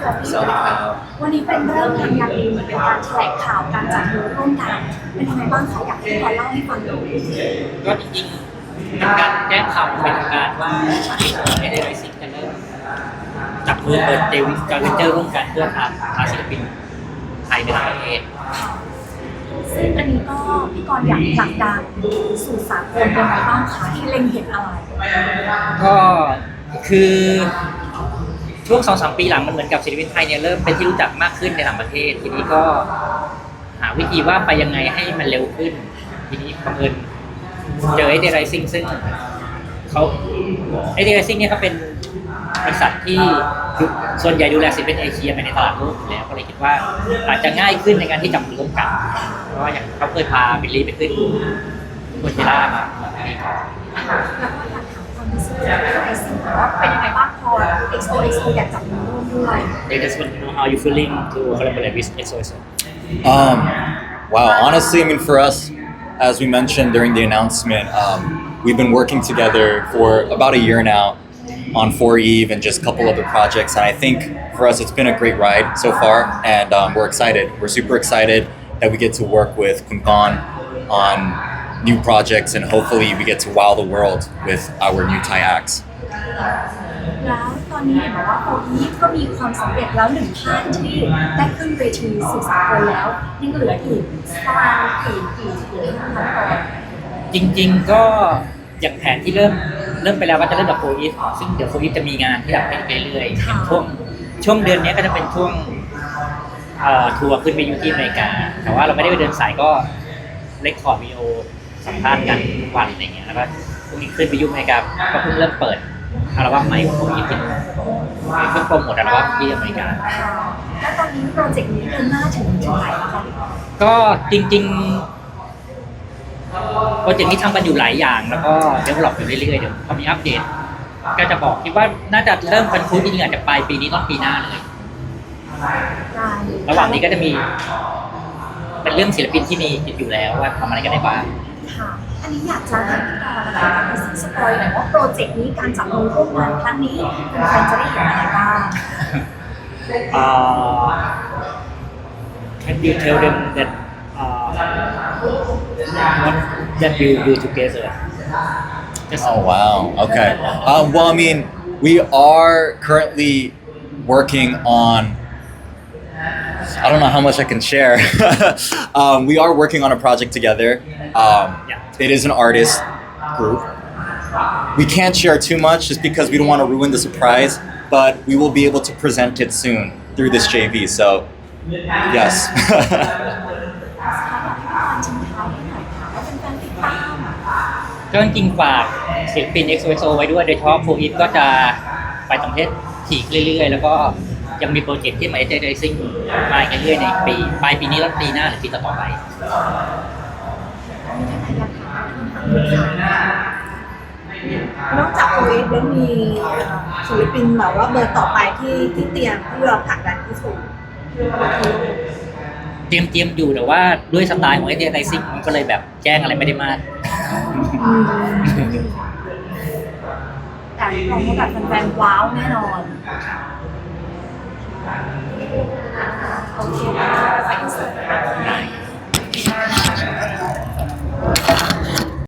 เสือสวัสดีครับวันนี้เป็นเรื่องงานงานดีเหมือนเป็นการแถลงข่าวการจับมือร่วมกันเป็นยังไงบ้างคะอยากให้พี่กรณ์เล่าให้ฟังหน่อยก็จริงๆเป็นการแจ้งข่าวเป็นทางการว่าเอเดอร์ซิงจะเริ่มจับมือเปิดเดวิสการเวนเจอร์ร่วมกันเพื่อพาพาศิลปินไทยไปต่างประเทศซึ่งอันนี้ก็พี่กรณ์อยากผลักดันสู่สากลเป็นยังไงบ้างคะที่เล็งเห็นอะไรก็คือ ช่วงสองสามปีหลังมันเหมือนกับศิลปินไทยเนี่ยเริ่มเป็นที่รู้จักมากขึ้นในต่างประเทศ ทีนี้ก็หาวิธีว่าไปยังไงให้มันเร็วขึ้น ทีนี้บังเอิญเจอไอเดไรซิงซึ่งเขาไอเดไรซิงเนี่ยเขาเป็นบริษัทที่ส่วนใหญ่ดูแลศิลปินเอเชียไปในตลาดโลกแล้วก็เลยคิดว่าอาจจะง่ายขึ้นในการที่จับมือร่วมกัน เพราะว่าอย่างเขาเคยพาบิลลี่ไปขึ้นโคเชล่ามาแล้วก็อยากถามความรู้สึกของไอซิ่งว่าเป็นยังไงบ้างพอ XOXO อยากจับมือร่วมด้วย They just want to know how you feeling to collaborate with XOXO. Um, wow, honestly, I mean, for us, as we mentioned during the announcement, um, we've been working together for about a year now on For Eve and just a couple other projects. And I think for us, it's been a great ride so far, and um, we're excited. We're super excited that we get to work with Kumkan on new projects, and hopefully, we get to wow the world with our new Thai acts. แล้วตอนนี้เห็นบอกว่าโออีฟก็มีความสำเร็จแล้วหนึ่งท่านที่ได้ขึ้นเวทีสื่สารแล้วยังเหลืออีกประมาณกี่กี่กี่ท่านคะก่อนจริง ๆก็อย่างแผนที่เริ่มเริ่มไปแล้วว่าจะเริ่มกับโฟอีฟซึ่งเดี๋ยวโฟอีฟจะมีงานที่แบบไปเรื่อยๆอย่างช่วงช่วงเดือนนี้ก็จะเป็นช่วงทัวร์ขึ้นไปอยู่ที่อเมริกา แต่ว่าเราไม่ได้ไปเดินสายก็เลคคอร์ดวิดีโอสัมภาษณ์กันทุกวันอะไรเงี้ยแล้วก็พรุ่งนี้ขึ้นไปยุ่อเมริกาก็เพิ่งเริ่มเปิด อัลบั้มใหม่ของโฟอีฟที่เพิ่งโปรโมทอัลบั้มที่อเมริกา แล้วตอนนี้โปรเจกต์นี้เดินหน้าถึงถึงไหนแล้วคะก็จริงๆโปรเจกต์นี้ทำกันอยู่หลายอย่าง แล้วก็เดเวลลอปอยู่เรื่อยๆเดี๋ยวพอมีอัปเดต ก็จะบอกคิดว่าน่าจะเริ่มกันฟูดจริงๆอาจจะปลายปีนี้ต้นปีหน้าเลยได้ระหว่างนี้ก็จะมี เป็นเรื่องศิลปินที่มีติดอยู่แล้วว่าทำอะไรกันได้บ้างค่ะ อันนี้อยากจะให้พี่กรณ์นะคะกระซิบสปอยหน่อยว่าโปรเจกต์นี้การจับมือร่วมกันครั้งนี้แฟนๆจะได้เห็นอะไรบ้าง uh, can you tell them that uh, what that you do together just Oh wow. Okay. Um, well, I mean, we are currently working on. I don't know how much I can share. um, we are working on a project together. Um, Yeah. It is an artist group. We can't share too much just because we don't want to ruin the surprise, but we will be able to present it soon through this JV. So, yes. ทิ้งท้ายให้หน่อยค่ะว่าเป็นแฟนติดตามก็จริงๆฝากศิลปิน XOXO ไว้ด้วยโดยเฉพาะโฟอีฟก็จะไปต่างประเทศถี่เรื่อยๆ แล้วก็ยังมีโปรเจกต์ที่มาเอเจไดซิ่งมาอีกเรื่อยๆในปี ปลายปีนี้แล้วปีหน้าหรือปีต่อๆไป นอกจากโอเอฟแล้วมีศิลปินแบบว่าเบอร์ต่อไปที่ที่เตรียมที่เราผลักดันที่สุดเตรียมเตรียมอยู่แต่ว่าด้วยสไตล์ของเอเจไดซิ่งมันก็เลยแบบแจ้งอะไรไม่ได้มากแต่เราให้แบบแฟนๆว้าวแน่นอนโอเค